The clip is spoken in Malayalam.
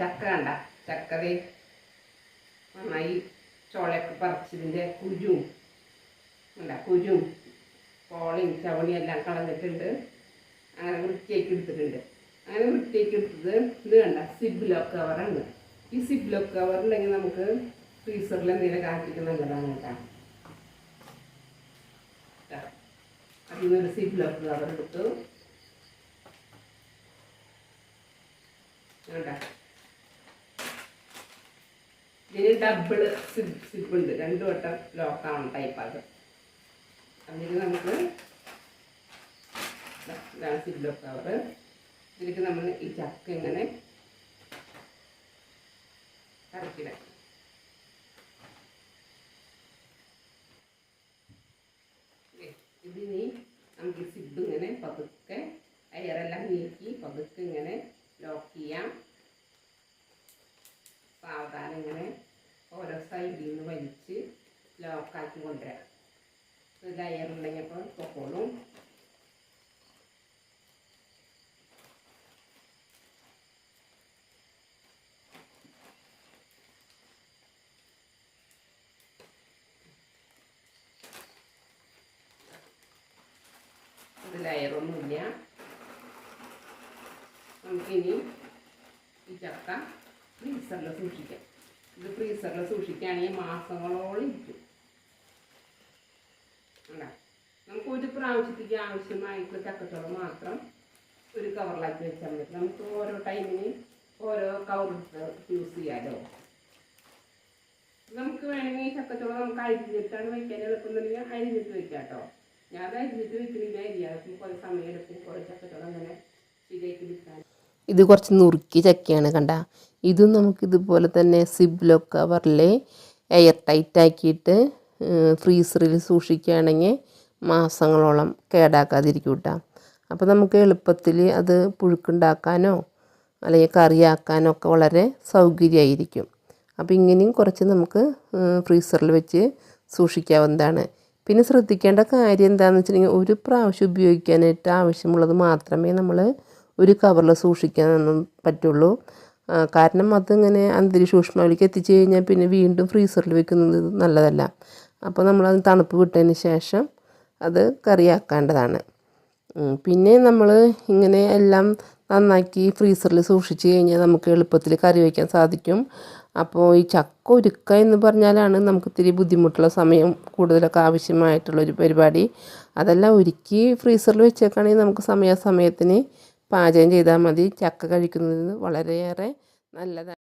ചക്ക കണ്ട. ചക്കതേ നന്നായി ചോളയൊക്കെ പറിച്ചതിന്റെ കുരും. കണ്ട കുരും കോളയും ചവണിയും എല്ലാം കളഞ്ഞിട്ടുണ്ട്. അങ്ങനെ വൃത്തിയാക്കി എടുത്തിട്ടുണ്ട്. അങ്ങനെ വൃത്തിയാക്കി എടുത്തത് ഇത് കണ്ട സിബ്ലോ കവറാണ് ഈ സിബ്ലോ കവർ ഉണ്ടെങ്കിൽ നമുക്ക് ഫ്രീസറിൽ എന്തെങ്കിലും കാറ്റിക്ക് നല്ലതാണ് കേട്ടോ. അതിൽ നിന്നൊരു സിബിലോ കവർ എടുത്തു. കണ്ട ഇതിന് ഡബിൾ സിപ്പ് ഉണ്ട്. രണ്ട് വട്ടം ലോക്കാണ് ടൈപ്പ് അത്. അതിൽ നമുക്ക് ലോക്ക് കവർ ഇതിലേക്ക് നമ്മൾ ഈ ചക്ക ഇങ്ങനെ കറക്കിടാം. ഇതിനി നമുക്ക് സിബ് ഇങ്ങനെ പതുക്കെ എയറെല്ലാം നീക്കി പതുക്കെ ഇങ്ങനെ ലോക്ക് ചെയ്യാം. സാവധാനം ഇങ്ങനെ ഓരോ സൈഡിൽ നിന്ന് വലിച്ച് ലോക്കാക്കി കൊണ്ടുവരാം. ഇത് ഉണ്ടെങ്കിൽ അപ്പോൾ പൊക്കോളും. ലയറൊന്നുമില്ല നമുക്കിനി ഈ ചക്ക ഫ്രീസറിൽ സൂക്ഷിക്കാം. ഇത് ഫ്രീസറിൽ സൂക്ഷിക്കുകയാണെങ്കിൽ മാസങ്ങളോളം ഇരിക്കും. അല്ല നമുക്ക് ഒരു പ്രാവശ്യത്തേക്ക് ആവശ്യമായിട്ടുള്ള ചക്കച്ചോളം മാത്രം ഒരു കവറിലാക്കി വെച്ചാൽ മതി. നമുക്ക് ഓരോ ടൈമിന് ഓരോ കവർ യൂസ് ചെയ്യാമല്ലോ നമുക്ക് വേണമെങ്കിൽ ഈ ചക്കച്ചോളം നമുക്ക് അരിഞ്ഞിട്ടാണ് വയ്ക്കാൻ എളുപ്പമെന്നുണ്ടെങ്കിൽ അരിഞ്ഞിട്ട് വെക്കാം കേട്ടോ. ഞാൻ അത് അരിഞ്ഞിട്ട് വെക്കുന്നില്ല അരിയാക്കും കുറേ സമയം എടുക്കും. കുറേ ചക്കച്ചോളം അങ്ങനെ ശരിയാക്കി വിൽക്കാൻ ഇത് കുറച്ച് നുറുക്കി ചക്കയാണ് കണ്ട. ഇതും നമുക്ക് ഇതുപോലെ തന്നെ സിബിലോ കവറിൽ എയർ ടൈറ്റ് ആക്കിയിട്ട് ഫ്രീസറിൽ സൂക്ഷിക്കുകയാണെങ്കിൽ മാസങ്ങളോളം കേടാക്കാതിരിക്കും കേട്ടോ അപ്പോൾ നമുക്ക് എളുപ്പത്തിൽ അത് പുഴുക്കുണ്ടാക്കാനോ അല്ലെങ്കിൽ കറിയാക്കാനോ ഒക്കെ വളരെ സൗകര്യമായിരിക്കും. അപ്പോൾ ഇങ്ങനെയും കുറച്ച് നമുക്ക് ഫ്രീസറിൽ വെച്ച് സൂക്ഷിക്കാവുന്നതാണ്. പിന്നെ ശ്രദ്ധിക്കേണ്ട കാര്യം എന്താണെന്ന് വെച്ചിട്ടുണ്ടെങ്കിൽ ഒരു പ്രാവശ്യം ഉപയോഗിക്കാനായിട്ട് ആവശ്യമുള്ളത് മാത്രമേ നമ്മൾ ഒരു കവറിൽ സൂക്ഷിക്കാനൊന്നും പറ്റുള്ളൂ. കാരണം അതിങ്ങനെ അന്തരീക്ഷ ഊഷ്മാവിലേക്ക് എത്തിച്ചു കഴിഞ്ഞാൽ പിന്നെ വീണ്ടും ഫ്രീസറിൽ വെക്കുന്നത് നല്ലതല്ല. അപ്പോൾ നമ്മൾ അത് തണുപ്പ് വിട്ടതിന് ശേഷം അത് കറിയാക്കേണ്ടതാണ്. പിന്നെ നമ്മൾ ഇങ്ങനെ എല്ലാം നന്നാക്കി ഫ്രീസറിൽ സൂക്ഷിച്ച് കഴിഞ്ഞാൽ നമുക്ക് എളുപ്പത്തിൽ കറി വയ്ക്കാൻ സാധിക്കും. അപ്പോൾ ഈ ചക്ക ഒരുക്കുക എന്ന് പറഞ്ഞാലാണ് നമുക്ക് ഇത്തിരി ബുദ്ധിമുട്ടുള്ള സമയം കൂടുതലൊക്കെ ആവശ്യമായിട്ടുള്ളൊരു പരിപാടി. അതെല്ലാം ഒരുക്കി ഫ്രീസറിൽ വെച്ചേക്കാണെങ്കിൽ നമുക്ക് സമയാസമയത്തിന് പാചകം ചെയ്താൽ മതി. ചക്ക കഴിക്കുന്നത് വളരെയേറെ നല്ലതാണ്